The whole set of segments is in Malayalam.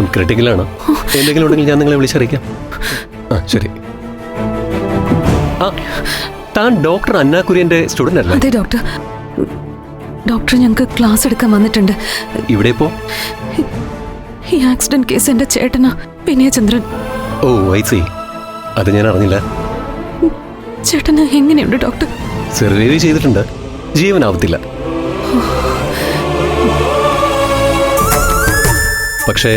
അല്പം ക്രിട്ടിക്കലാണ് എന്തെങ്കിലും ഉണ്ടെങ്കിൽ ഞാൻ നിങ്ങളെ വിളിച്ചറിയിക്കാം. ആ ശരി. ആ താൻ ഡോക്ടർ അന്ന കുര്യന്റെ സ്റ്റുഡന്റ് അല്ലേ? അതെ ഡോക്ടർ ഡോക്ടർ ഞങ്ങൾക്ക് ക്ലാസ് എടുക്കാൻ വന്നിട്ടുണ്ട്. ഇവിടെ ഇപ്പോ? ഈ ആക്സിഡന്റ് കേസ് എന്റെ ചേട്ടനാ വിനയചന്ദ്രൻ ഓ ഐ സി അത് ഞാൻ അറിഞ്ഞില്ല. ചേട്ടന് എങ്ങനെയുണ്ട് ഡോക്ടർ സർവൈവ് ചെയ്തിട്ടുണ്ട്. ജീവനാവത്തില്ല പക്ഷേ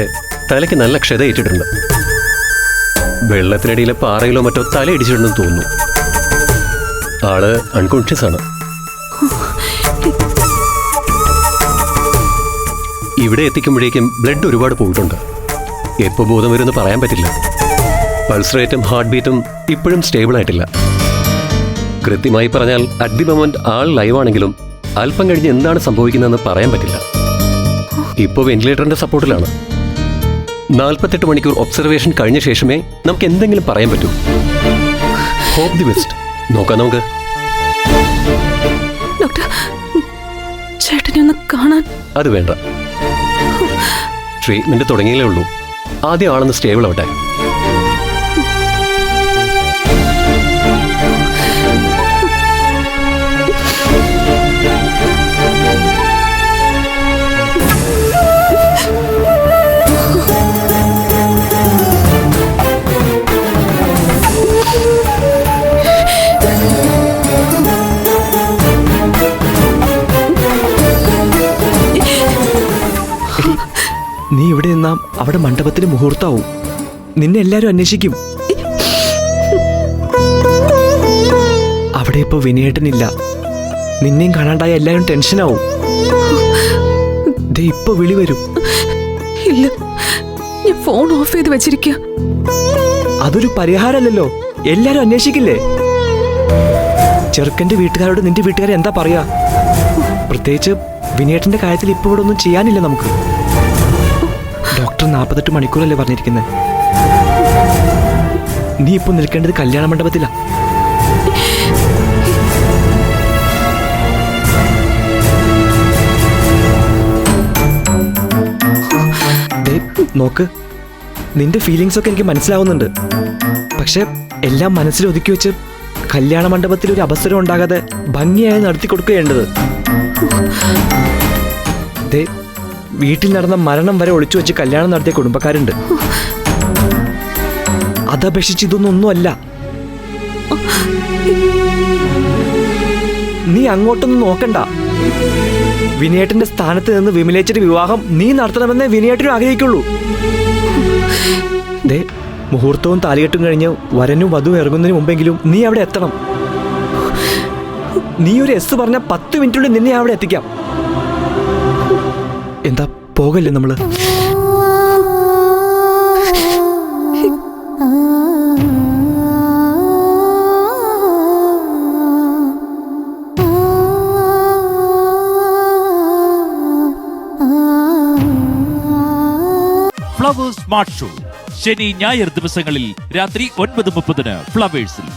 തലയ്ക്ക് നല്ല ക്ഷത ഏറ്റിട്ടുണ്ട്. വെള്ളത്തിനടിയിലെ പാറയിലോ മറ്റോ തല ഇടിച്ചിട്ടുണ്ടെന്ന് തോന്നുന്നു. ആൾ അൺകോൺഷ്യസ് ആണ് ഇവിടെ എത്തിക്കുമ്പോഴേക്കും ബ്ലഡ് ഒരുപാട് പോയിട്ടുണ്ട്. എപ്പോ ബോധം വരുമെന്ന് പറയാൻ പറ്റില്ല. പൾസ് റേറ്റും ഹാർട്ട് ബീറ്റും ഇപ്പോഴും സ്റ്റേബിൾ ആയിട്ടില്ല. കൃത്യമായി പറഞ്ഞാൽ at the moment alive ആണെങ്കിലും അല്പം കഴിഞ്ഞ് എന്താണ് സംഭവിക്കുന്നതെന്ന് പറയാൻ പറ്റില്ല. ഇപ്പോൾ വെന്റിലേറ്ററിന്റെ സപ്പോർട്ടിലാണ് നാൽപ്പത്തെട്ട് മണിക്കൂർ ഒബ്സർവേഷൻ കഴിഞ്ഞ ശേഷമേ നമുക്ക് എന്തെങ്കിലും പറയാൻ പറ്റൂ. ഹോപ്പ് ദി ബെസ്റ്റ് നോക്കാം നമുക്ക്. ഡോക്ടർ ചേട്ടനെ ഒന്ന് കാണാൻ. അത് വേണ്ട. ട്രീറ്റ്മെന്റ് തുടങ്ങിയേ ഉള്ളൂ. ആദ്യം ആളൊന്ന് സ്റ്റേബിൾ ആവട്ടെ. ഇവിടെ നിന്നാം അവിടെ മണ്ഡപത്തിന് മുഹൂർത്താവും. നിന്നെ എല്ലാരും അന്വേഷിക്കും. അവിടെ ഇപ്പൊ വിനയേട്ടനില്ല. നിന്നെയും കാണാണ്ടായ എല്ലാരും ടെൻഷനാവും. ദേ ഇപ്പൊ വിളി വരും. ഇല്ല ഞാൻ ഫോൺ ഓഫ് ചെയ്ത് വെച്ചിരിക്കുക അതൊരു പരിഹാരമല്ലല്ലോ. എല്ലാരും അന്വേഷിക്കില്ലേ? ചെറുക്കന്റെ വീട്ടുകാരോട് നിന്റെ വീട്ടുകാരെ എന്താ പറയാ? പ്രത്യേകിച്ച് വിനേട്ടന്റെ കാര്യത്തിൽ ഇപ്പൊ ഇവിടെ ഒന്നും ചെയ്യാനില്ല നമുക്ക്. ഡോക്ടർ നാൽപ്പത്തെട്ട് മണിക്കൂറല്ലേ പറഞ്ഞിരിക്കുന്നത് നീ ഇപ്പൊ നിൽക്കേണ്ടത് കല്യാണ മണ്ഡപത്തിലാ. നോക്ക്. നിന്റെ ഫീലിങ്സ് ഒക്കെ എനിക്ക് മനസ്സിലാവുന്നുണ്ട്. പക്ഷെ എല്ലാം മനസ്സിൽ ഒതുക്കി വെച്ച് കല്യാണ മണ്ഡപത്തിൽ ഒരു അവസരം ഉണ്ടാകാതെ ഭംഗിയായി നടത്തി കൊടുക്കുകയേണ്ടത് വീട്ടിൽ നടന്ന മരണം വരെ ഒളിച്ചു വെച്ച് കല്യാണം നടത്തിയ കുടുംബക്കാരുണ്ട്. അതപേക്ഷിച്ച് ഇതൊന്നും ഒന്നുമല്ല. നീ അങ്ങോട്ടൊന്നും നോക്കണ്ട. വിനയേട്ടന്റെ സ്ഥാനത്ത് നിന്ന് വിമലേച്ചിന്റെ വിവാഹം നീ നടത്തണമെന്നേ വിനയേട്ടനും ആഗ്രഹിക്കുള്ളൂ. ദേ മുഹൂർത്തവും താലികെട്ടും കഴിഞ്ഞ് വരനും വധു ഇറങ്ങുന്നതിന് മുമ്പെങ്കിലും നീ അവിടെ എത്തണം. നീ ഒരു എസ് പറഞ്ഞ പത്ത് മിനിറ്റുള്ളിൽ നിന്നെ അവിടെ എത്തിക്കാം. എന്താ പോകല്ലേ നമ്മൾ? ഫ്ലവേഴ്സ് സ്മാർട്ട് ഷോ ശനി ഞായർ ദിവസങ്ങളിൽ രാത്രി ഒൻപത് മുപ്പതിന് ഫ്ലവേഴ്സിൽ